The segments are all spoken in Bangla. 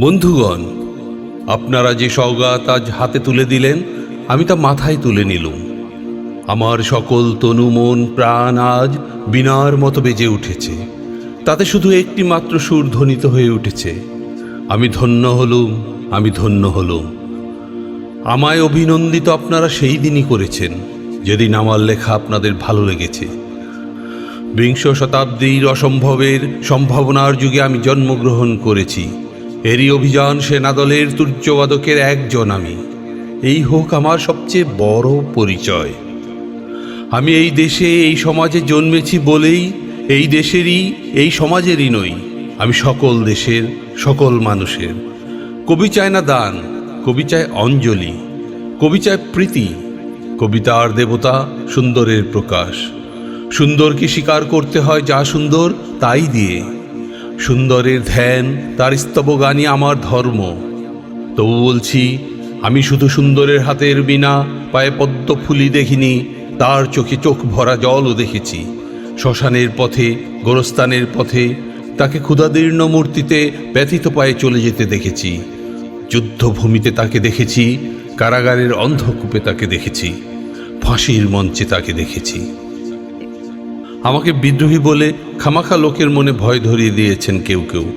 বন্ধুগণ, আপনারা যে সওগাত আজ হাতে তুলে দিলেন, আমি তা মাথায় তুলে নিলুম। আমার সকল তনু মন, প্রাণ আজ বিনার মতো বেজে উঠেছে। তাতে শুধু একটি মাত্র সুর ধ্বনিত হয়ে উঠেছে। আমি ধন্য হলুম, আমি ধন্য হলুম। আমায় অভিনন্দিত আপনারা সেই দিনই করেছেন, যেদিন আমার লেখা আপনাদের ভালো লেগেছে। বিংশ শতাব্দীর অসম্ভবের সম্ভাবনার যুগে আমি জন্মগ্রহণ করেছি। এরই অভিযান সেনাদলের তুর্যবাদকের একজন আমি। এই হোক আমার সবচেয়ে বড় পরিচয়। আমি এই দেশে, এই সমাজে জন্মেছি বলেই, এই দেশেরই, এই সমাজেরই নই। আমি সকল দেশের, সকল মানুষের। কবি চায় না দান, কবি চায় অঞ্জলি। কবি চায় প্রীতি। কবিতার দেবতা, সুন্দরের প্রকাশ। সুন্দরকে স্বীকার করতে হয় যা সুন্দর, তাই দিয়ে। সুন্দরের ধ্যান, তার স্তবগানই আমার ধর্ম। তবু বলছি, আমি শুধু সুন্দরের হাতের বিনা পায়ে পদ্ম ফুলি দেখিনি, তার চোখে চোখ ভরা জলও দেখেছি। শ্মশানের পথে, গোরস্থানের পথে, তাকে ক্ষুধাদীর্ণ মূর্তিতে ব্যথিত পায়ে চলে যেতে দেখেছি। যুদ্ধভূমিতে তাকে দেখেছি, কারাগারের অন্ধকূপে তাকে দেখেছি, ফাঁসির মঞ্চে তাকে দেখেছি। আমাকে বিদ্রোহী বলে খামাখা লোকের মনে ভয় ধরিয়ে দিয়েছেন কেউ কেউ।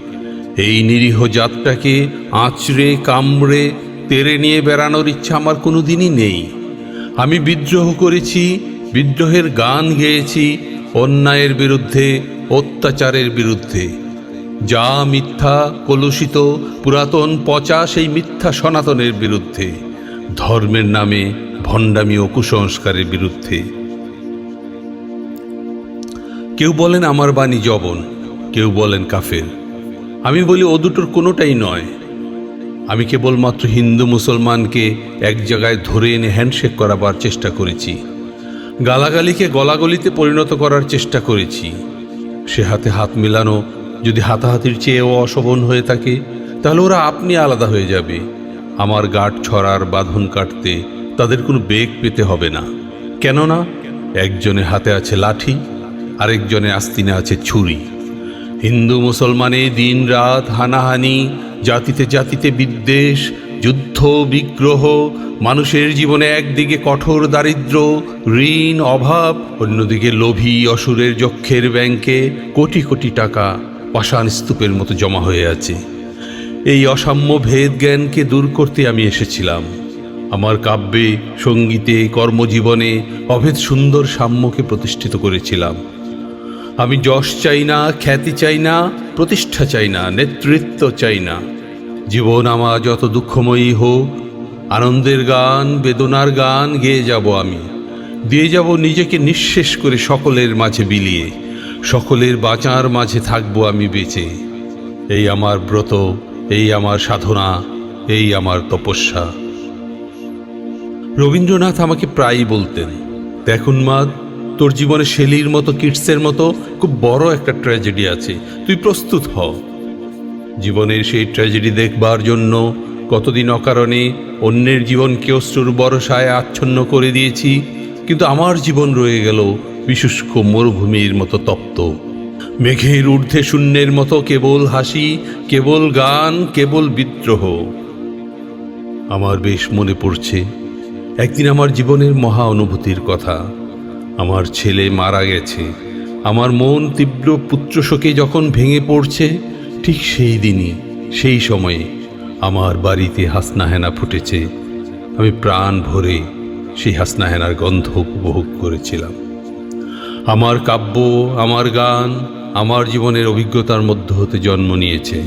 এই নিরীহ জাতটাকে আঁচড়ে, কামড়ে তেড়ে নিয়ে বেড়ানোর ইচ্ছা আমার কোনো দিনই নেই। আমি বিদ্রোহ করেছি, বিদ্রোহের গান গেয়েছি, অন্যায়ের বিরুদ্ধে, অত্যাচারের বিরুদ্ধে। যা মিথ্যা, কলুষিত, পুরাতন পচা, সেই মিথ্যা সনাতনের বিরুদ্ধে। ধর্মের নামে ভণ্ডামি ও কুসংস্কারের বিরুদ্ধে। কেউ বলেন আমার বাণী জবন, কেউ বলেন কাফের। আমি বলি, ও দুটোর কোনোটাই নয়। আমি কেবলমাত্র হিন্দু মুসলমানকে এক জায়গায় ধরে এনে হ্যান্ডশেক করাবার চেষ্টা করেছি। গালাগালিকে গলাগলিতে পরিণত করার চেষ্টা করেছি। সে হাতে হাত মেলানো যদি হাতাহাতির চেয়েও অশোভন হয়ে থাকে, তাহলে ওরা আপনি আলাদা হয়ে যাবে। আমার গাঁট ছড়ার বাঁধন কাটতে তাদের কোনো বেগ পেতে হবে না। কেননা, একজনের হাতে আছে লাঠি আরেকজনের আস্তিনে আছে ছুরি। হিন্দু মুসলমানে দিন রাত হানাহানি, জাতিতে জাতিতে বিদ্বেষ, যুদ্ধ, বিগ্রহ, মানুষের জীবনে একদিকে কঠোর দারিদ্র, ঋণ, অভাব, অন্যদিকে লোভী অসুরের যক্ষের ব্যাংকে কোটি কোটি টাকা পাষাণ স্তূপের মতো জমা হয়ে আছে। এই অসাম্য ভেদ জ্ঞানকে দূর করতে আমি এসেছিলাম। আমার কাব্যে, সঙ্গীতে, কর্মজীবনে অভেদ সুন্দর সাম্যকে প্রতিষ্ঠিত করেছিলাম। আমি যশ চাই না, খ্যাতি চাই না, প্রতিষ্ঠা চাই না, নেতৃত্ব চাই না। জীবন আমার যত দুঃখময়ী হোক, আনন্দের গান, বেদনার গান গেয়ে যাব আমি। দিয়ে যাব নিজেকে নিঃশেষ করে সকলের মাঝে বিলিয়ে, সকলের বাঁচার মাঝে থাকব আমি বেঁচে। এই আমার ব্রত, এই আমার সাধনা, এই আমার তপস্যা। রবীন্দ্রনাথ আমাকে প্রায়ই বলতেন, দেখুন মা তোর জীবনে শেলির মতো, কিটসের মতো খুব বড় একটা ট্র্যাজেডি আছে। তুই প্রস্তুত হ। জীবনের সেই ট্র্যাজেডি দেখবার জন্য কতদিন অকারণে অন্যের জীবনকে অশ্রুর বরসায় আচ্ছন্ন করে দিয়েছি, কিন্তু আমার জীবন রয়ে গেল বিশুষ্ক মরুভূমির মতো তপ্ত। মেঘের ঊর্ধ্বে শূন্যের মতো কেবল হাসি, কেবল গান, কেবল বিদ্রোহ। আমার বেশ মনে পড়ছে, একদিন আমার জীবনের মহা অনুভূতির কথা। আমার ছেলে মারা গেছে। আমার মন তীব্র পুত্রশোকে যখন ভেঙে পড়ছে, ঠিক সেই দিনই সেই সময়ে আমার বাড়িতে হাসনাহেনা ফুটেছে। আমি প্রাণ ভরে সেই হাসনাহেনার গন্ধ উপভোগ করেছিলাম। আমার কাব্য, আমার গান, আমার জীবনের অভিজ্ঞতার মধ্য হতে জন্ম নিয়েছে।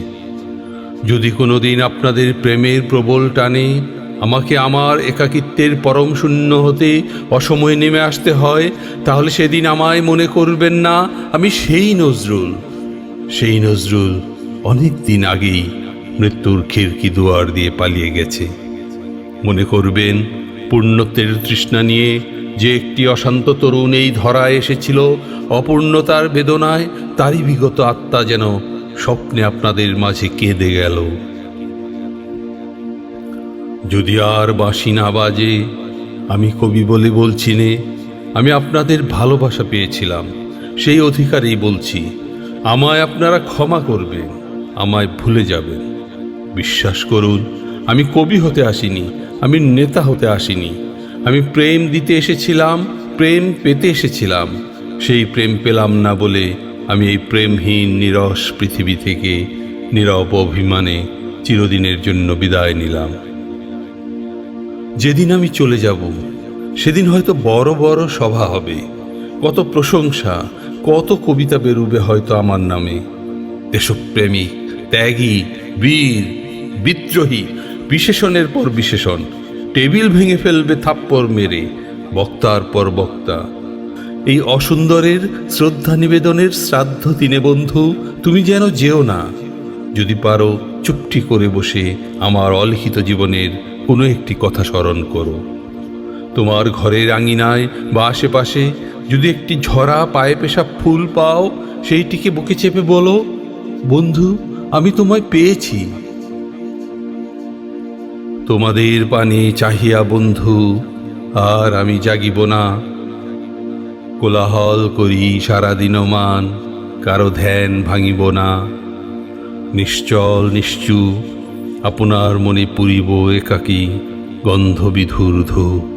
যদি কোনো দিন আপনাদের প্রেমের প্রবল টানে আমাকে আমার একাকিত্বের পরম শূন্য হতে অসময়ে নেমে আসতে হয়, তাহলে সেদিন আমায় মনে করবেন না, আমি সেই নজরুল। সেই নজরুল অনেক দিন আগেই মৃত্যুর খিড়কি দুয়ার দিয়ে পালিয়ে গেছে। মনে করবেন, পূর্ণত্বের তৃষ্ণা নিয়ে যে একটি অশান্ত তরুণ এই ধরায় এসেছিল, অপূর্ণতার বেদনায় তারই বিগত আত্মা যেন স্বপ্নে আপনাদের মাঝে কেঁদে গেল। যদি আর বাঁশি না বাজে, আমি কবি বলে বলছি নে, আমি আপনাদের ভালোবাসা পেয়েছিলাম, সেই অধিকারেই বলছি, আমায় আপনারা ক্ষমা করবেন, আমায় ভুলে যাবেন। বিশ্বাস করুন, আমি কবি হতে আসিনি, আমি নেতা হতে আসিনি, আমি প্রেম দিতে এসেছিলাম, প্রেম পেতে এসেছিলাম, সেই প্রেম পেলাম না বলে আমি এই প্রেমহীন, নিরস পৃথিবী থেকে, নীরব অভিমানে চিরদিনের জন্য বিদায় নিলাম। যেদিন আমি চলে যাব, সেদিন হয়তো বড় বড় সভা হবে। কত প্রশংসা, কত কবিতা বেরুবে হয়তো আমার নামে। দেশপ্রেমিক ত্যাগী, বীর, বিদ্রোহী, বিশেষণের পর বিশেষণ, টেবিল ভেঙে ফেলবে থাপ্পড় মেরে, বক্তার পর বক্তা। এই অসুন্দরের শ্রদ্ধা নিবেদনের শ্রাদ্ধ দিনে বন্ধু, তুমি যেন যেও না। যদি পারো চুপটি করে বসে আমার অলিখিত জীবনের কোনো একটি কথা স্মরণ করো। তোমার ঘরের আঙিনায় বা আশেপাশে যদি একটি ঝরা পায়ে পেশা ফুল পাও, সেইটিকে বুকে চেপে বলো, বন্ধু, আমি তোমায় পেয়েছি। তোমাদের পানে চাহিয়া, বন্ধু, আর আমি জাগিব না। কোলাহল করি সারাদিন মান, কারও ধ্যান ভাঙিব না। নিশ্চল নিশ্চুপ আপনার মনে পুরিব একাকী গন্ধবিধুর ধূপ।